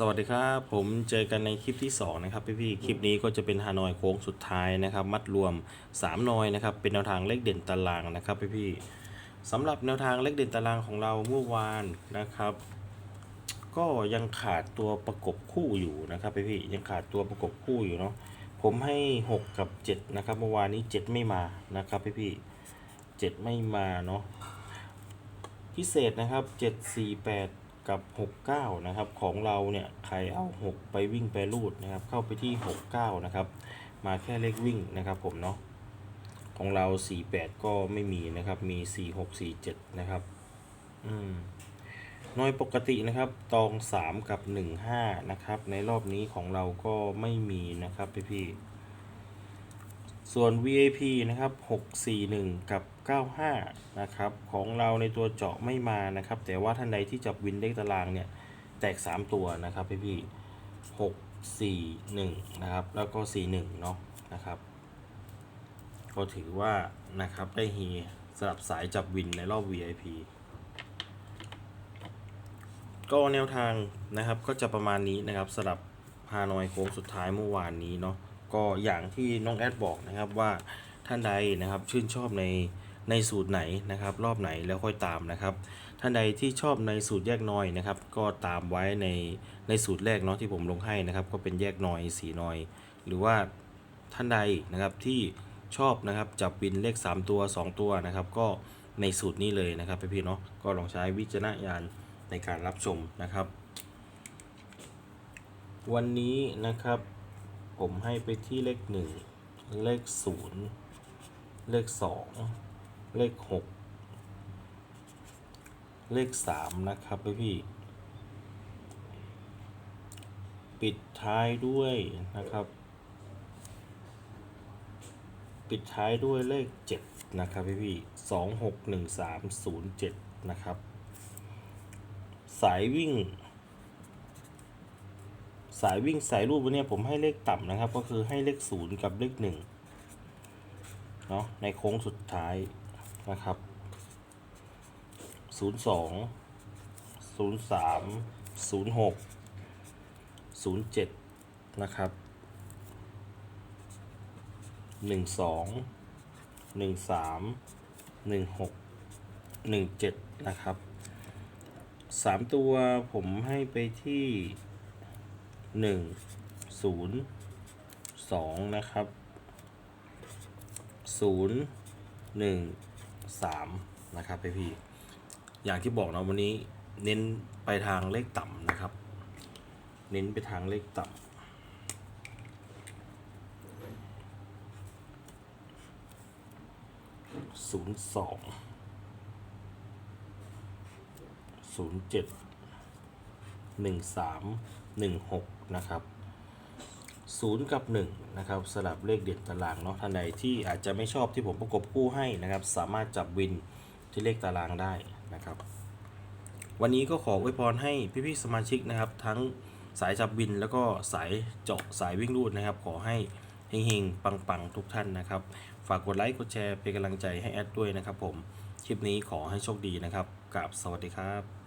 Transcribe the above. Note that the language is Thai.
สวัสดีครับ ผมเจอกันในคลิปที่ 2 นะครับพี่ๆคลิปนี้ก็จะเป็นฮานอยโค้งสุดท้ายนะครับ มัดรวม 3 นอยนะครับ เป็นแนวทางเลขเด่นตารางนะครับพี่ๆสำหรับแนวทางเลขเด่นตารางของเราเมื่อวานนะครับ ก็ยังขาดตัวประกบคู่อยู่นะครับพี่ๆยังขาดตัวประกบคู่อยู่เนาะผมให้ 6 กับ 7 นะครับ เมื่อวานนี้ 7 ไม่มานะครับพี่ๆ7ไม่มาเนาะพิเศษนะครับ 748 กับ 69 นะครับ ของเราเนี่ยใครเอา 6 ไปวิ่งไปรูดนะครับ เข้าไปที่ 69 นะครับ มาแค่เลขวิ่งนะครับผมเนาะของเรา 48 ก็ไม่มีนะครับมี 46 47 นะครับ อืมน้อยปกตินะครับ ตอง 3 กับ 15 นะครับ ในรอบนี้ของเราก็ไม่มีนะครับพี่พี่ ส่วน VIP นะครับ 641 กับ 95 นะครับ ของเราในตัวเจาะไม่มานะครับ แต่ว่าท่านใดที่จับวินเลขตารางเนี่ย แตก 3 ตัวนะครับพี่พี่6 4 1 นะครับ แล้วก็ 4 1 เนาะนะครับ ก็ถือว่านะครับได้เฮสำหรับสายจับวินในรอบ VIP ก็แนวทางนะครับก็จะประมาณนี้นะครับสำหรับฮานอยโค้งสุดท้ายเมื่อวานนี้เนาะ ก็อย่างที่น้องแอดบอกนะครับว่าท่านใดนะครับชื่นชอบในในสูตรไหนนะครับ รอบไหนแล้วค่อยตามนะครับ ท่านใดที่ชอบในสูตรแยกน้อยนะครับ ก็ตามไว้ในในสูตรแรกเนาะที่ผมลงให้นะครับ ก็เป็นแยกน้อยสีน้อย หรือว่าท่านใดนะครับที่ชอบนะครับจับบินเลข 3 ตัว 2 ตัวนะครับ ก็ในสูตรนี้เลยนะครับพี่ๆเนาะก็ลองใช้วิจารณญาณในการรับชมนะครับ วันนี้นะครับ ผมให้ไปที่เลขหนึ่งเลขศูนย์เลขสองเลขหกเลขสามนะครับพี่ ปิดท้ายด้วยนะครับ ปิดท้ายด้วยเลขเจ็ดนะครับพี่พี่สองหกหนึ่งสามศูนย์เจ็ดนะครับ สายวิ่ง สายวิ่งสายรูปวันนี้ผมให้เลขต่ำนะครับ ก็คือให้เลขศูนย์กับเลขหนึ่งเนาะในโค้งสุดท้ายนะครับศูนย์สองศูนย์สามศูนย์หกศูนย์เจ็ดนะครับหนึ่งสองหนึ่งสามหนึ่งหกหนึ่งเจ็ดนะครับสามตัวผมให้ไปที่ หนึ่งศูนย์สองนะครับศูนย์หนึ่งสามนะครับพี่พี่อย่างที่บอกนะวันนี้เน้นไปทางเลขต่ำนะครับ เน้นไปทางเลขต่ำศูนย์สองศูนย์เจ็ดหนึ่งสาม หนึ่งหกนะครับศูนย์กับหนึ่งนะครับสลับเลขเด่นตารางเนาะท่านใดที่อาจจะไม่ชอบที่ผมประกบคู่ให้นะครับ สามารถจับวินที่เลขตารางได้นะครับ วันนี้ก็ขออวยพรให้พี่ๆสมาชิกนะครับ ทั้งสายจับวินแล้วก็สายเจาะสายวิ่งรูดนะครับ ขอให้เฮงๆ ปังๆ ทุกท่านนะครับ ฝากกดไลค์กดแชร์เป็นกำลังใจให้แอดด้วยนะครับผม คลิปนี้ขอให้โชคดีนะครับกับสวัสดีครับ